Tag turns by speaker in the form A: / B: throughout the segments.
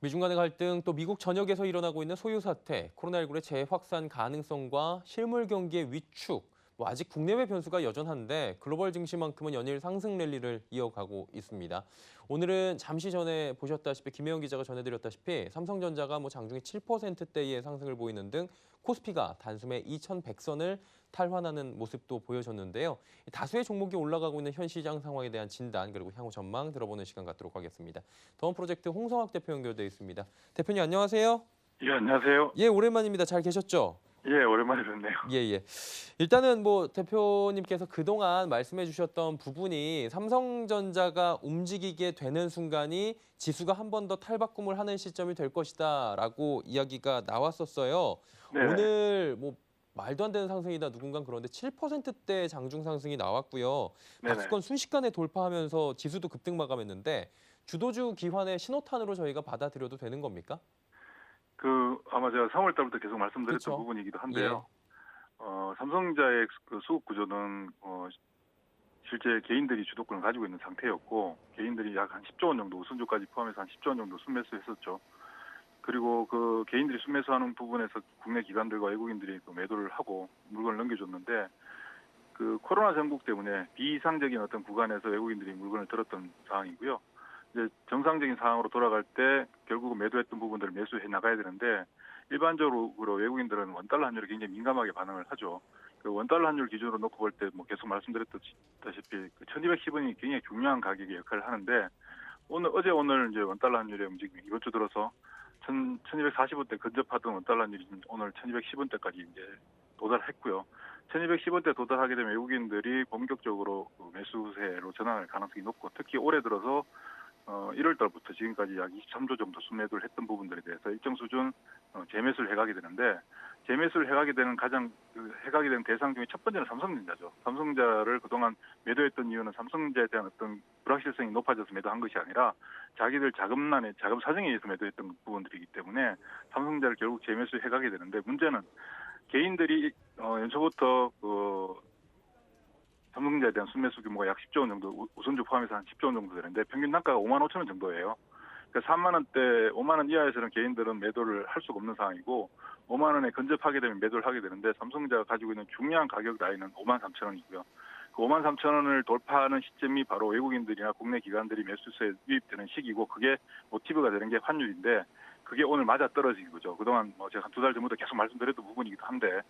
A: 미중 간의 갈등 또 미국 전역에서 일어나고 있는 소유 사태, 코로나19의 재확산 가능성과 실물 경기의 위축, 뭐 아직 국내외 변수가 여전한데 글로벌 증시만큼은 연일 상승 랠리를 이어가고 있습니다. 오늘은 잠시 전에 보셨다시피 김혜영 기자가 전해드렸다시피 삼성전자가 뭐 장중에 7%대의 상승을 보이는 등 코스피가 단숨에 2,100선을 탈환하는 모습도 보여줬는데요. 다수의 종목이 올라가고 있는 현 시장 상황에 대한 진단 그리고 향후 전망 들어보는 시간 갖도록 하겠습니다. 더원 프로젝트 홍성학 대표 연결돼 있습니다. 대표님 안녕하세요.
B: 예, 안녕하세요.
A: 예, 오랜만입니다. 잘 계셨죠?
B: 예, 오랜만에 뵙네요.
A: 예, 예. 일단은 뭐 대표님께서 그동안 말씀해 주셨던 부분이 삼성전자가 움직이게 되는 순간이 지수가 한 번 더 탈바꿈을 하는 시점이 될 것이다라고 이야기가 나왔었어요.
B: 네.
A: 오늘 뭐 말도 안 되는 상승이다 누군가 그런데 7%대 장중 상승이 나왔고요.
B: 네네.
A: 박스권 순식간에 돌파하면서 지수도 급등 마감했는데 주도주 기환의 신호탄으로 저희가 받아들여도 되는 겁니까?
B: 그 아마 제가 3월 달부터 계속 말씀드렸던
A: 그쵸. 예.
B: 부분이기도 한데요. 어, 삼성자의 그 수급 구조는 어, 실제 개인들이 주도권을 가지고 있는 상태였고 개인들이 약 한 10조 원 정도 우선주까지 포함해서 한 10조 원 정도 순매수했었죠. 그리고 그 개인들이 순매수 하는 부분에서 국내 기관들과 외국인들이 그 매도를 하고 물건을 넘겨줬는데 그 코로나 전국 때문에 비이상적인 어떤 구간에서 외국인들이 물건을 들었던 상황이고요. 이제 정상적인 상황으로 돌아갈 때 결국은 매도했던 부분들을 매수해 나가야 되는데 일반적으로 외국인들은 원달러 환율에 굉장히 민감하게 반응을 하죠. 그 원달러 환율 기준으로 놓고 볼 때 뭐 계속 말씀드렸다시피 그 1210원이 굉장히 중요한 가격의 역할을 하는데 오늘 어제 오늘 이제 원달러 환율의 움직임이 이번 주 들어서 1 1240원대 근접하던 원달러 환율이 지금 오늘 1210원대까지 이제 도달했고요. 1210원대 도달하게 되면 외국인들이 본격적으로 그 매수세로 전환할 가능성이 높고 특히 올해 들어서 어, 1월 달부터 지금까지 약 23조 정도 순매도를 했던 부분들에 대해서 일정 수준 어, 재매수를 해가게 되는데 재매수를 해가게 되는 가장 그 해가게 되는 대상 중에 첫 번째는 삼성전자죠. 삼성전자를 그동안 매도했던 이유는 삼성전자에 대한 어떤 불확실성이 높아져서 매도한 것이 아니라 자기들 자금난에 자금 사정에 의해서 매도했던 부분들이기 때문에 삼성전자를 결국 재매수 해가게 되는데 문제는 개인들이 어, 연초부터 그 삼성전자에 대한 순매수 규모가 약 10조 원 정도 우- 우선주 포함해서 한 10조 원 정도 되는데 평균 단가가 5만 5천 원 정도예요. 그러니까 3만 원대, 5만 원 이하에서는 개인들은 매도를 할 수가 없는 상황이고 5만 원에 근접하게 되면 매도를 하게 되는데 삼성전자가 가지고 있는 중요한 가격 라인은 5만 3천 원이고요. 그 5만 3천 원을 돌파하는 시점이 바로 외국인들이나 국내 기관들이 매수세에 유입되는 시기고 그게 모티브가 되는 게 환율인데 그게 오늘 맞아 떨어진 거죠. 그동안 뭐 제가 한 두 달 전부터 계속 말씀드렸던 부분이기도 한데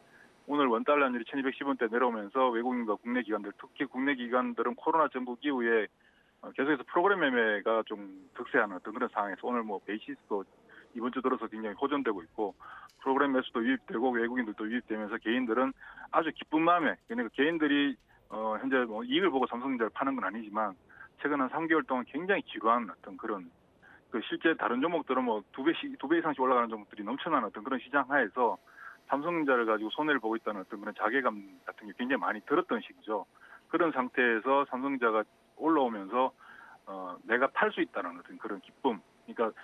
B: 오늘 원달러 환율이 1210원대 내려오면서 외국인과 국내 기관들 특히 국내 기관들은 코로나 전국 이후에 어, 계속해서 프로그램 매매가 좀 득세하는 어떤 그런 상황에서 오늘 뭐 베이시스도 이번 주 들어서 굉장히 호전되고 있고 프로그램 매수도 유입되고 외국인들도 유입되면서 개인들은 아주 기쁜 마음에 그러니까 개인들이 어, 현재 뭐 이익을 보고 삼성전자를 파는 건 아니지만 최근 한 3개월 동안 굉장히 지루한 어떤 그런 그 실제 다른 종목들은 뭐 두 배씩 두 배 이상씩 올라가는 종목들이 넘쳐나는 어떤 그런 시장 하에서 삼성전자를 가지고 손해를 보고 있다는 어떤 그런 자괴감 같은 게 굉장히 많이 들었던 시기죠. 그런 상태에서 삼성전자가 올라오면서 어, 내가 팔 수 있다는 어떤 그런 기쁨, 그러니까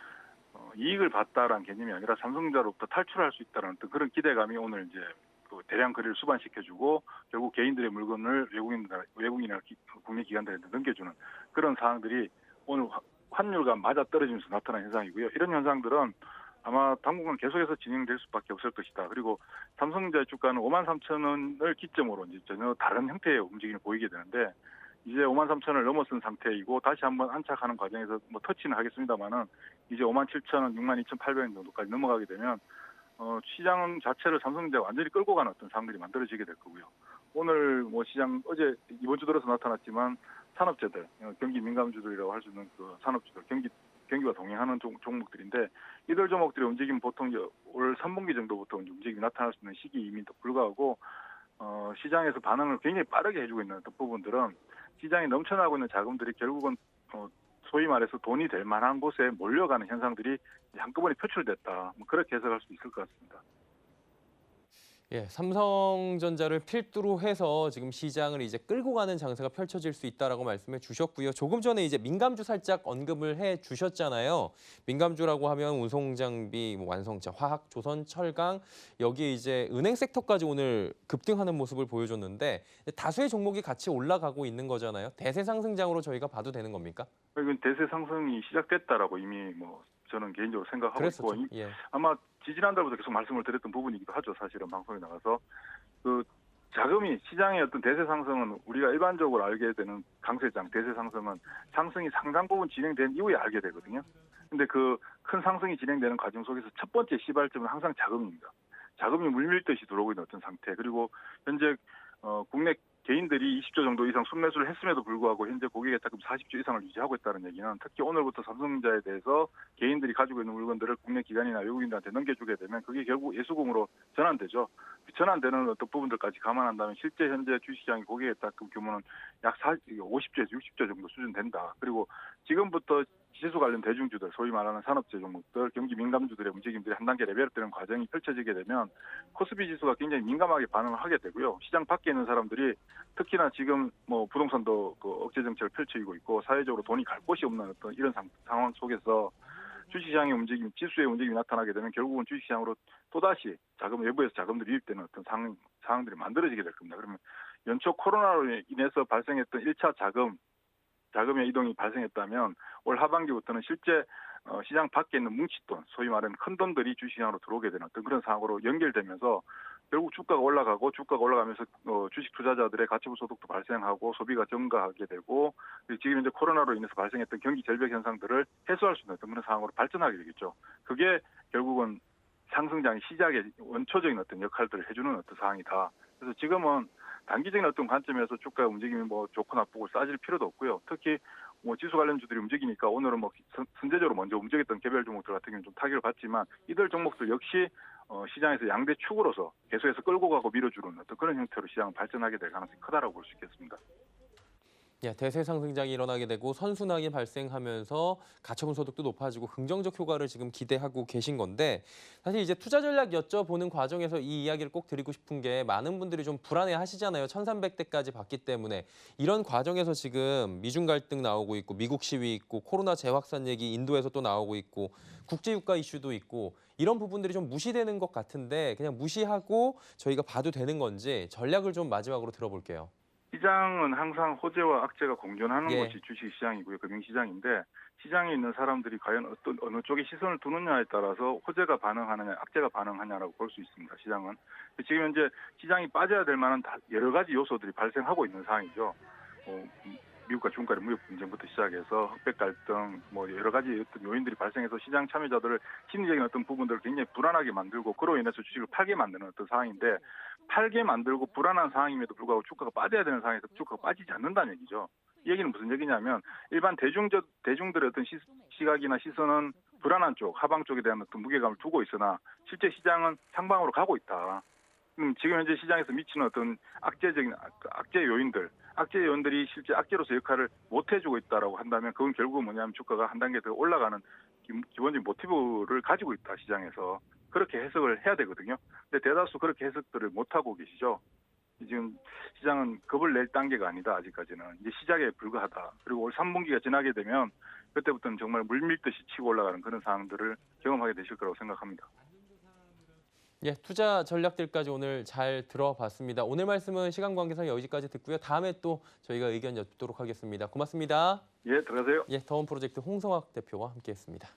B: 어, 이익을 봤다라는 개념이 아니라 삼성전자로부터 탈출할 수 있다는 어떤 그런 기대감이 오늘 이제 그 대량 거래를 수반시켜주고 결국 개인들의 물건을 외국인들 외국인이나 기- 국내 기관들한테 넘겨주는 그런 상황들이 오늘 화- 환율과 맞아 떨어지면서 나타난 현상이고요. 이런 현상들은 아마 당분간 계속해서 진행될 수밖에 없을 것이다. 그리고 삼성전자 주가는 5만 3천 원을 기점으로 이제 전혀 다른 형태의 움직임을 보이게 되는데 이제 5만 3천 원을 넘어선 상태이고 다시 한번 안착하는 과정에서 뭐 터치는 하겠습니다만은 이제 5만 7천 원, 6만 2,800원 정도까지 넘어가게 되면 어, 시장 자체를 삼성전자가 완전히 끌고 가는 어떤 상황들이 만들어지게 될 거고요. 오늘 뭐 시장 어제 이번 주 들어서 나타났지만 산업재들, 어, 경기 민감주들이라고 할 수 있는 그 산업주들, 경기 경기와 동행하는 종, 종목들인데 이들 종목들의 움직임 보통 올 3분기 정도부터 움직임이 나타날 수 있는 시기임에도 불구하고 어, 시장에서 반응을 굉장히 빠르게 해주고 있는 부분들은 시장에 넘쳐나고 있는 자금들이 결국은 어, 소위 말해서 돈이 될 만한 곳에 몰려가는 현상들이 한꺼번에 표출됐다. 뭐 그렇게 해석할 수 있을 것 같습니다.
A: 예, 삼성전자를 필두로 해서 지금 시장을 이제 끌고 가는 장세가 펼쳐질 수 있다라고 말씀해 주셨고요. 조금 전에 이제 민감주 살짝 언급을 해 주셨잖아요. 민감주라고 하면 운송 장비, 뭐 완성차, 화학, 조선, 철강 여기에 이제 은행 섹터까지 오늘 급등하는 모습을 보여줬는데 다수의 종목이 같이 올라가고 있는 거잖아요. 대세 상승장으로 저희가 봐도 되는 겁니까?
B: 이건 대세 상승이 시작됐다라고 이미 뭐 저는 개인적으로 생각하고
A: 그랬었죠.
B: 있고 이-
A: 예.
B: 아마 지지난달부터 계속 말씀을 드렸던 부분이기도 하죠. 사실은 방송에 나가서 그 자금이 시장의 어떤 대세 상승은 우리가 일반적으로 알게 되는 강세장 대세 상승은 상승이 상당 부분 진행된 이후에 알게 되거든요. 근데 그 큰 상승이 진행되는 과정 속에서 첫 번째 시발점은 항상 자금입니다. 자금이 물밀듯이 들어오고 있는 어떤 상태. 그리고 현재 어, 국내 개인들이 20조 정도 이상 순매수를 했음에도 불구하고 현재 고객의 자금 40조 이상을 유지하고 있다는 얘기는 특히 오늘부터 삼성전자에 대해서 개인들이 가지고 있는 물건들을 국내 기관이나 외국인들한테 넘겨주게 되면 그게 결국 예수금으로 전환되죠. 그 전환되는 어떤 부분들까지 감안한다면 실제 현재 주식시장의 고객의 자금 규모는 약 40, 50조에서 60조 정도 수준 된다. 그리고 지금부터 지수 관련 대중주들, 소위 말하는 산업재 종목들, 경기 민감주들의 움직임들이 한 단계 레벨업되는 과정이 펼쳐지게 되면 코스피 지수가 굉장히 민감하게 반응을 하게 되고요. 시장 밖에 있는 사람들이 특히나 지금 뭐 부동산도 그 억제 정책을 펼치고 있고 사회적으로 돈이 갈 곳이 없는 어떤 이런 상, 상황 속에서 주식시장의 움직임, 지수의 움직임이 나타나게 되면 결국은 주식시장으로 또다시 자금 외부에서 자금들이 유입되는 어떤 상황, 상황들이 만들어지게 될 겁니다. 그러면 연초 코로나로 인해서 발생했던 1차 자금, 자금의 이동이 발생했다면 올 하반기부터는 실제 어, 시장 밖에 있는 뭉칫돈, 소위 말하는 큰 돈들이 주식시장으로 들어오게 되는 어떤 그런 상황으로 연결되면서 결국 주가가 올라가고 주가가 올라가면서 어, 주식 투자자들의 가처분 소득도 발생하고 소비가 증가하게 되고 지금 이제 코로나로 인해서 발생했던 경기 절벽 현상들을 해소할 수 있는 어떤 그런 상황으로 발전하게 되겠죠. 그게 결국은 상승장의 시작의 원초적인 어떤 역할들을 해주는 어떤 상황이다. 그래서 지금은 단기적인 어떤 관점에서 주가 움직임이 뭐 좋고 나쁘고 싸질 필요도 없고요. 특히 뭐 지수 관련주들이 움직이니까 오늘은 뭐 선- 선제적으로 먼저 움직였던 개별 종목들 같은 경우는 좀 타격을 받지만 이들 종목들 역시 어, 시장에서 양대 축으로서 계속해서 끌고 가고 밀어주는 어떤 그런 형태로 시장은 발전하게 될 가능성이 크다라고 볼 수 있겠습니다.
A: 예, 대세 상승장이 일어나게 되고 선순환이 발생하면서 가처분 소득도 높아지고 긍정적 효과를 지금 기대하고 계신 건데 사실 이제 투자 전략 여쭤보는 과정에서 이 이야기를 꼭 드리고 싶은 게 많은 분들이 좀 불안해 하시잖아요. 1300대까지 봤기 때문에 이런 과정에서 지금 미중 갈등 나오고 있고 미국 시위 있고 코로나 재확산 얘기 인도에서 또 나오고 있고 국제 유가 이슈도 있고 이런 부분들이 좀 무시되는 것 같은데 그냥 무시하고 저희가 봐도 되는 건지 전략을 좀 마지막으로 들어볼게요.
B: 시장은 항상 호재와 악재가 공존하는
A: 예.
B: 것이 주식시장이고요, 금융시장인데 시장에 있는 사람들이 과연 어떤 어느 쪽에 시선을 두느냐에 따라서 호재가 반응하느냐, 악재가 반응하냐라고 볼 수 있습니다. 시장은 지금 현재 시장이 빠져야 될 만한 다- 여러 가지 요소들이 발생하고 있는 상황이죠. 뭐, 미국과 중국과의 무역 분쟁부터 시작해서 흑백 갈등, 뭐 여러 가지 어떤 요인들이 발생해서 시장 참여자들을 심리적인 어떤 부분들을 굉장히 불안하게 만들고 그로 인해서 주식을 팔게 만드는 어떤 상황인데 팔게 만들고 불안한 상황임에도 불구하고 주가가 빠져야 되는 상황에서 주가가 빠지지 않는다는 얘기죠. 이 얘기는 무슨 얘기냐면 일반 대중적 대중들의 어떤 시, 시각이나 시선은 불안한 쪽, 하방 쪽에 대한 어떤 무게감을 두고 있으나 실제 시장은 상방으로 가고 있다. 음, 지금 현재 시장에서 미치는 어떤 악재적인 악- 악재 요인들, 악재 요인들이 실제 악재로서 역할을 못 해주고 있다라고 한다면 그건 결국 은 뭐냐면 주가가 한 단계 더 올라가는 기- 기본적인 모티브를 가지고 있다 시장에서 그렇게 해석을 해야 되거든요. 근데 대다수 그렇게 해석들을 못 하고 계시죠. 지금 시장은 겁을 낼 단계가 아니다 아직까지는 이제 시작에 불과하다. 그리고 올 3분기가 지나게 되면 그때부터는 정말 물밀듯이 치고 올라가는 그런 상황들을 경험하게 되실 거라고 생각합니다.
A: 예, 투자 전략들까지 오늘 잘 들어봤습니다. 오늘 말씀은 시간 관계상 여기까지 듣고요. 다음에 또 저희가 의견 여쭙도록 하겠습니다. 고맙습니다.
B: 예, 들어가세요.
A: 예, 더원 프로젝트 홍성학 대표와 함께했습니다.